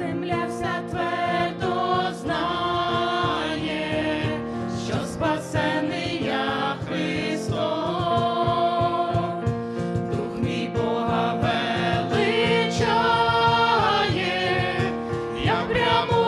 земля вся твердо знає, що спасений я Христом, дух мій Бога величає, я прямо.